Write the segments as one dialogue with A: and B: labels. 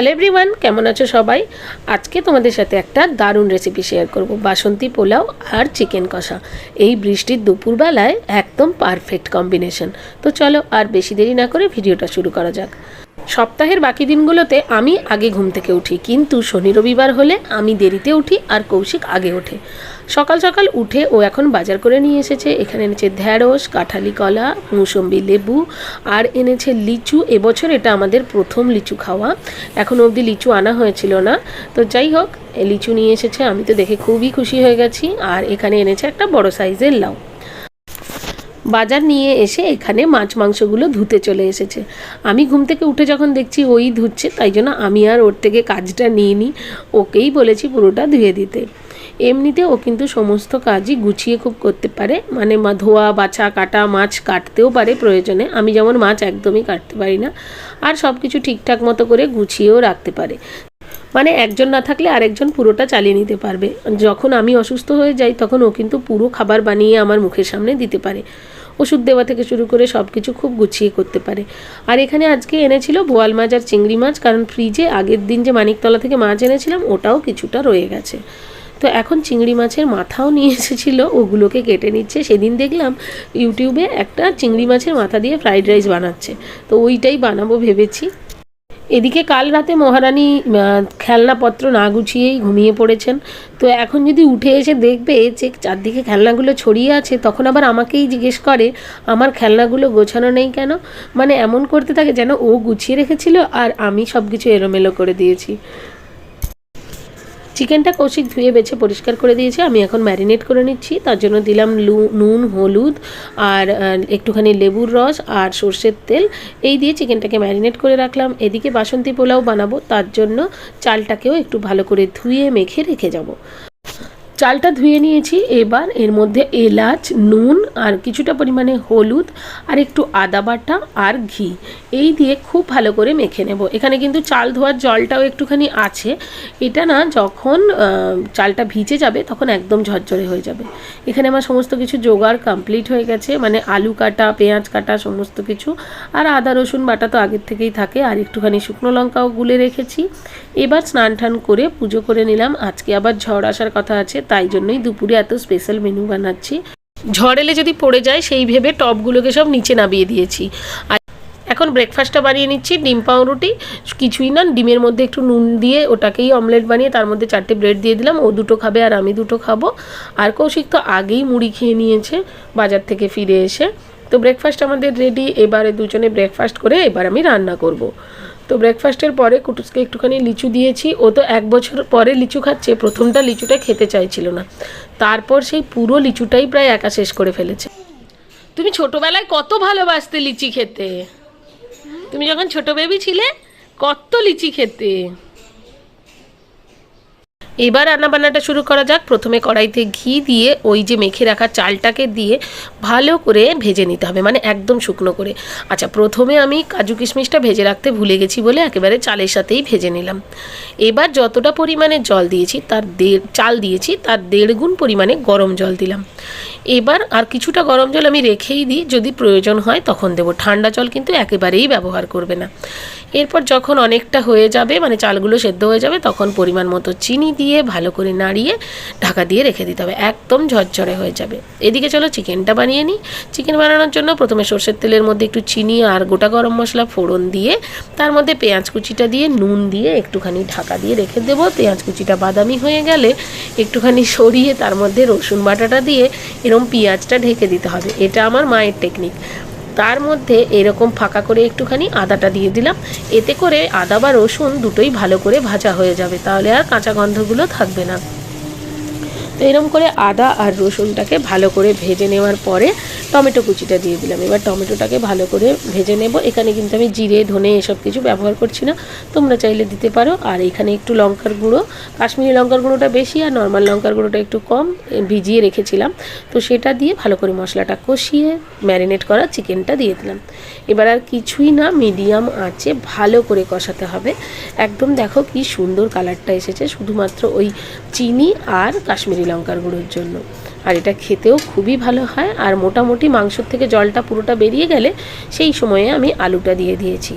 A: Hello everyone, কেমন আছো সবাই? আজকে তোমাদের সাথে একটা দারুণ রেসিপি শেয়ার করব, বাসন্তী পোলাও আর চিকেন কষা। এই বৃষ্টির দুপুরবেলায় একদম পারফেক্ট কম্বিনেশন তো চলো আর বেশি দেরি না করে ভিডিওটা শুরু করা যাক। সপ্তাহের বাকি দিনগুলোতে আমি আগে ঘুম থেকে উঠি, কিন্তু শনি রবিবার হলে আমি দেরিতে উঠি আর কৌশিক আগে ওঠে। সকাল সকাল উঠে ও এখন বাজার করে নিয়ে এসেছে। এখানে এনেছে ঢ্যাঁড়স কাঁঠালি কলা, মুসম্বি লেবু, আর এনেছে লিচু। এবছর এটা আমাদের প্রথম লিচু খাওয়া। এখন অবধি লিচু আনা হয়েছিল না। তো যাই হোক লিচু নিয়ে এসেছে। আমি তো দেখে খুবই খুশি হয়ে গেছি। আর এখানে এনেছে একটা বড় সাইজের লাউ। বাজার নিয়ে এসে এখানে মাছ মাংসগুলো ধুতে চলে এসেছে। আমি ঘুম থেকে উঠে যখন দেখছি ওই ধুচ্ছে, তাই জন্য আমি আর ওর থেকে কাজটা নিয়ে নিই ওকেই বলেছি পুরোটা ধুয়ে দিতে। এমনিতে ও কিন্তু সমস্ত কাজই গুছিয়ে খুব করতে পারে। মানে ধোয়া, বাছা, কাটা, মাছ কাটতেও পারে প্রয়োজনে। আমি যেমন মাছ একদমই কাটতে পারি না। আর সব কিছু ঠিকঠাক মতো করে গুছিয়েও রাখতে পারে। মানে একজন না থাকলে আরেকজন পুরোটা চালিয়ে নিতে পারবে। যখন আমি অসুস্থ হয়ে যাই তখন ও কিন্তু পুরো খাবার বানিয়ে আমার মুখের সামনে দিতে পারে। ওষুধ দেওয়া থেকে শুরু করে সব কিছু খুব গুছিয়ে করতে পারে। আর এখানে আজকে এনেছিল বোয়াল মাছ আর চিংড়ি মাছ, কারণ ফ্রিজে আগের দিন যে মানিকতলা থেকে মাছ এনেছিলাম, ওটাও কিছুটা রয়ে গেছে। তো এখন চিংড়ি মাছের মাথাও নিয়ে এসেছিল, ওগুলোকে কেটে নিচ্ছে। সেদিন দেখলাম ইউটিউবে একটা চিংড়ি মাছের মাথা দিয়ে ফ্রাইড রাইস বানাচ্ছে। তো ওইটাই বানাবো ভেবেছি। এদিকে কাল রাতে মহারানী খেলনাপত্র না গুছিয়েই ঘুমিয়ে পড়েছেন। তো এখন যদি উঠে এসে দেখবে যে চারদিকে খেলনাগুলো ছড়িয়ে আছে, তখন আবার আমাকেই জিজ্ঞেস করে, আমার খেলনাগুলো গোছানো নেই কেন? মানে এমন করতে থাকে যেন ও গুছিয়ে রেখেছিল আর আমি সব কিছু এলোমেলো করে দিয়েছি। চিকেনটা কৌশিক ধুয়ে বেছে পরিষ্কার করে দিয়েছে। আমি এখন ম্যারিনেট করে নিচ্ছি। তার জন্য দিলাম লু- নুন, হলুদ আর একটুখানি লেবুর রস আর সর্ষের তেল। এই দিয়ে চিকেনটাকে ম্যারিনেট করে রাখলাম। এদিকে বাসন্তী পোলাও বানাবো। তার জন্য চালটাকেও একটু ভালো করে ধুয়ে মেখে রেখে যাব। চালটা ধুয়ে নিয়েছি। এবার এর মধ্যে এলাচ, নুন আর কিছুটা পরিমাণে হলুদ আর একটু আদা বাটা আর ঘি। এই দিয়ে খুব ভালো করে মেখে নেব। এখানে কিন্তু চাল ধোয়ার জলটাও একটুখানি আছে। এটা না যখন চালটা ভিজে যাবে তখন একদম ঝরঝরে হয়ে যাবে। এখানে আমার সমস্ত কিছু জোগাড় কমপ্লিট হয়ে গেছে। মানে আলু কাটা, পেঁয়াজ কাটা, সমস্ত কিছু। আর আদা, রসুন বাটা তো আগের থেকেই থাকে। আর একটুখানি শুকনো লঙ্কাও গুলে রেখেছি। এবার স্নান টান করে পুজো করে নিলাম। আজকে আবার ঝড় আসার কথা আছে তাই জন্যই দুপুরে এত স্পেশাল মেনু বানাচ্ছি। ঝড় এলে যদি পড়ে যায়, সেই ভেবে টপগুলোকে সব নিচে নামিয়ে দিয়েছি। আর এখন ব্রেকফাস্টটা বানিয়ে নিচ্ছি, ডিম পাউরুটি, কিছুই না, ডিমের মধ্যে একটু নুন দিয়ে ওটাকেই অমলেট বানিয়ে তার মধ্যে চারটে ব্রেড দিয়ে দিলাম, ও দুটো খাবে আর আমি দুটো খাব। আর কৌশিক তো আগেই মুড়ি খেয়ে নিয়েছে, বাজার থেকে ফিরে এসে। তো ব্রেকফাস্ট আমাদের রেডি এবারে দুজনে ব্রেকফাস্ট করে এবার আমি রান্না করব। তো ব্রেকফাস্টের পরে কুটুসকে একটুখানি লিচু দিয়েছি। ও তো এক বছর পরে লিচু খাচ্ছে, প্রথমটা লিচুটা খেতে চাইছিল না। তারপর সেই পুরো লিচুটাই প্রায় একা শেষ করে ফেলেছে। তুমি ছোটবেলায় কত ভালোবাসতে লিচি খেতে? তুমি যখন ছোট বেবি ছিলে, কত লিচি খেতে? এবার রান্নাবান্নাটা শুরু করা যাক। প্রথমে কড়াইতে ঘি দিয়ে ওই যে মেখে রাখা চালটাকে দিয়ে ভালো করে ভেজে নিতে হবে মানে একদম শুকনো করে। আচ্ছা প্রথমে আমি কাজু কিশমিশটা ভেজে রাখতে ভুলে গেছি বলে একেবারে চালের সাথেই ভেজে নিলাম। এবার যতটা পরিমাণে জল দিয়েছি, তার দেড় চাল দিয়েছি, তার দেড় গুণ পরিমাণে গরম জল দিলাম। এবার আর কিছুটা গরম জল আমি রেখেই দিই, যদি প্রয়োজন হয় তখন দেবো। ঠান্ডা জল কিন্তু একেবারেই ব্যবহার করবে না। এরপর যখন অনেকটা হয়ে যাবে মানে চালগুলো সেদ্ধ হয়ে যাবে, তখন পরিমাণ মতো চিনি দিয়ে ভালো করে নাড়িয়ে ঢাকা দিয়ে রেখে দিতে হবে। একদম ঝরঝরে হয়ে যাবে। এদিকে চলো চিকেনটা বানিয়ে নিই। চিকেন বানানোর জন্য প্রথমে সর্ষের তেলের মধ্যে একটু চিনি আর গোটা গরম মশলা ফোড়ন দিয়ে, তার মধ্যে পেঁয়াজ কুচিটা দিয়ে নুন দিয়ে একটুখানি ঢাকা দিয়ে রেখে দেবো। পেঁয়াজ কুচিটা বাদামি হয়ে গেলে একটুখানি সরিয়ে তার মধ্যে রসুন বাটাটা দিয়ে এরম পেঁয়াজটা ঢেকে দিতে হবে, এটা আমার মায়ের টেকনিক তার মধ্যে এরকম ফাঁকা করে একটুখানি আদাটা দিয়ে দিলাম, এতে করে আদা বা রসুন দুটোই ভালো করে ভাজা হয়ে যাবে, তাহলে আর কাঁচা গন্ধগুলো থাকবে না। তো এরকম করে আদা আর রসুনটাকে ভালো করে ভেজে নেওয়ার পরে টমেটো কুচিটা দিয়ে দিলাম। এবার টমেটোটাকে ভালো করে ভেজে নেব। এখানে কিন্তু আমি জিরে, ধনে এসব কিছু ব্যবহার করছি না। তোমরা চাইলে দিতে পারো। আর এখানে একটু লঙ্কার গুঁড়ো। কাশ্মীরি লঙ্কার গুঁড়োটা বেশি আর নর্মাল লঙ্কার গুঁড়োটা একটু কম ভিজিয়ে রেখেছিলাম। তো সেটা দিয়ে ভালো করে মশলাটা কষিয়ে ম্যারিনেট করা চিকেনটা দিয়ে দিলাম। এবার আর কিছুই না, মিডিয়াম আঁচে ভালো করে কষাতে হবে। একদম দেখো কি সুন্দর কালারটা এসেছে। শুধুমাত্র ওই চিনি আর কাশ্মীরি লঙ্কার গুঁড়োর জন্য। আর এটা খেতেও খুবই ভালো হয়। আর মোটামুটি মাংসর থেকে জলটা পুরোটা বেরিয়ে গেলে সেই সময়ে আমি আলুটা দিয়ে দিয়েছি।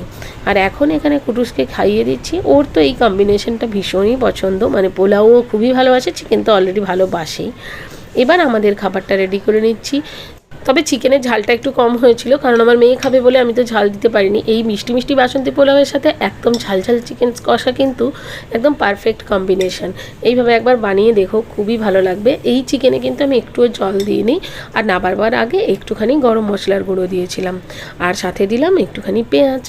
A: আর এখন এখানে কুটুসকে খাইয়ে দিচ্ছি। ওর তো এই কম্বিনেশনটা ভীষণই পছন্দ। মানে পোলাও খুবই ভালোবাসে চিকেন তো অলরেডি ভালোবাসেই। এবার আমাদের খাবারটা রেডি করে নিচ্ছি। তবে চিকেনের ঝালটা একটু কম হয়েছিল, কারণ আমার মেয়ে খাবে বলে আমি তো ঝাল দিতে পারিনি। এই মিষ্টি মিষ্টি বাসন্তী পোলাওয়ের সাথে একদম ঝাল ঝাল চিকেন কষা কিন্তু একদম পারফেক্ট কম্বিনেশন এইভাবে একবার বানিয়ে দেখো, খুবই ভালো লাগবে। এই চিকেনে কিন্তু আমি একটুও জল দিইনি, আর নাবারবার আগে একটুখানি গরম মশলার গুঁড়ো দিয়েছিলাম। আর সাথে দিলাম একটুখানি পেঁয়াজ।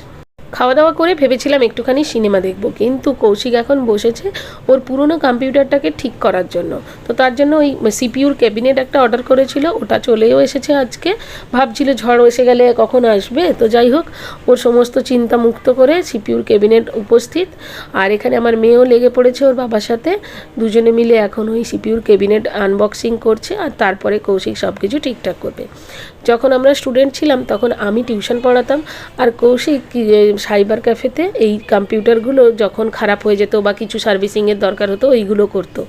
A: খাওয়া দাওয়া করে ভেবেছিলাম একটুখানি সিনেমা দেখব, কিন্তু কৌশিক এখন বসেছে ওর পুরনো কম্পিউটারটাকে ঠিক করার জন্য। তো তার জন্য ওই সিপিউর ক্যাবিনেট একটা অর্ডার করেছিল, ওটা চলেও এসেছে আজকে। ভাবছিল ঝড় এসে গেলে কখন আসবে? তো যাই হোক, ওর সমস্ত চিন্তা মুক্ত করে সিপিউর ক্যাবিনেট উপস্থিত। আর এখানে আমার মেয়েও লেগে পড়েছে ওর বাবার সাথে। দুজনে মিলে এখন ওই সিপিউর ক্যাবিনেট আনবক্সিং করছে আর তারপরে কৌশিক সব কিছু ঠিকঠাক করবে। যখন আমরা স্টুডেন্ট ছিলাম, তখন আমি টিউশন পড়াতাম। আর কৌশিক সাইবার ক্যাফেতে এই কম্পিউটারগুলো যখন খারাপ হয়ে যেত বা কিছু সার্ভিসিংয়ের দরকার হতো, ওইগুলো করতো।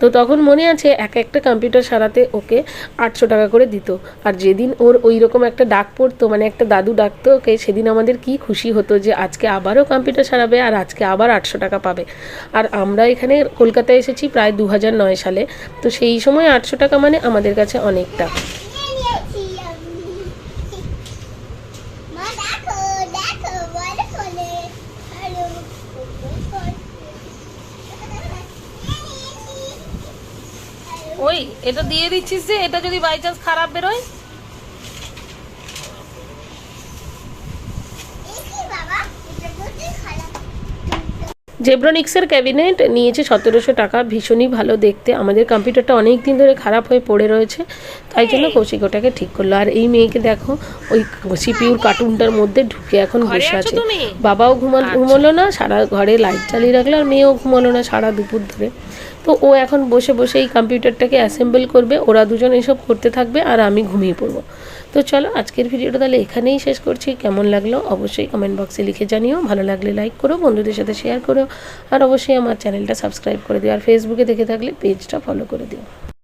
A: তো তখন মনে আছে এক একটা কম্পিউটার সারাতে ওকে আটশো টাকা করে দিত। আর যেদিন ওর ওই রকম একটা ডাক পড়তো মানে একটা দাদু ডাকতো ওকে, সেদিন আমাদের কি খুশি হতো যে আজকে আবারও কম্পিউটার সারাবে আর আজকে আবার আটশো টাকা পাবে। আর আমরা এখানে কলকাতায় এসেছি প্রায় দু হাজার নয় সালে, তো সেই সময় আটশো টাকা মানে আমাদের কাছে অনেকটা
B: নিয়েছি আমি মা দেখো দেখো বড় ফলে আরও
A: ওই এটা দিয়ে দিচ্ছিস যে এটা যদি বাই চান্স খারাপ বেরোয়
B: বাবা এটা যদি খারাপ
A: জেব্রনিক্সের ক্যাবিনেট নিয়েছে সতেরোশো টাকা ভীষণই ভালো দেখতে। আমাদের কম্পিউটারটা অনেক দিন ধরে খারাপ হয়ে পড়ে রয়েছে তাই জন্য কৌশিক ওটাকে ঠিক করল। আর এই মেয়েকে দেখো ওই সিপিউর কার্টুনটার মধ্যে ঢুকে এখন বসে আছে বাবাও ঘুমা ঘুমোলো না সারা ঘরে লাইট চালিয়ে রাখল আর মেয়েও ঘুমোলো না সারা দুপুর ধরে। তো ও এখন বসে বসে এই কম্পিউটারটাকে অ্যাসেম্বল করবে ওরা দুজন এসব করতে থাকবে আর আমি ঘুমিয়ে পড়ব। তো চলো আজকের ভিডিওটা তাহলে এখানেই শেষ করছি। কেমন লাগল অবশ্যই কমেন্ট বক্সে লিখে জানিও। ভালো লাগলে লাইক করো, বন্ধুদের সাথে শেয়ার করো। আর অবশ্যই আমার চ্যানেলটা সাবস্ক্রাইব করে দিও। আর ফেসবুকে দেখে থাকলে পেজটা ফলো করে দিও।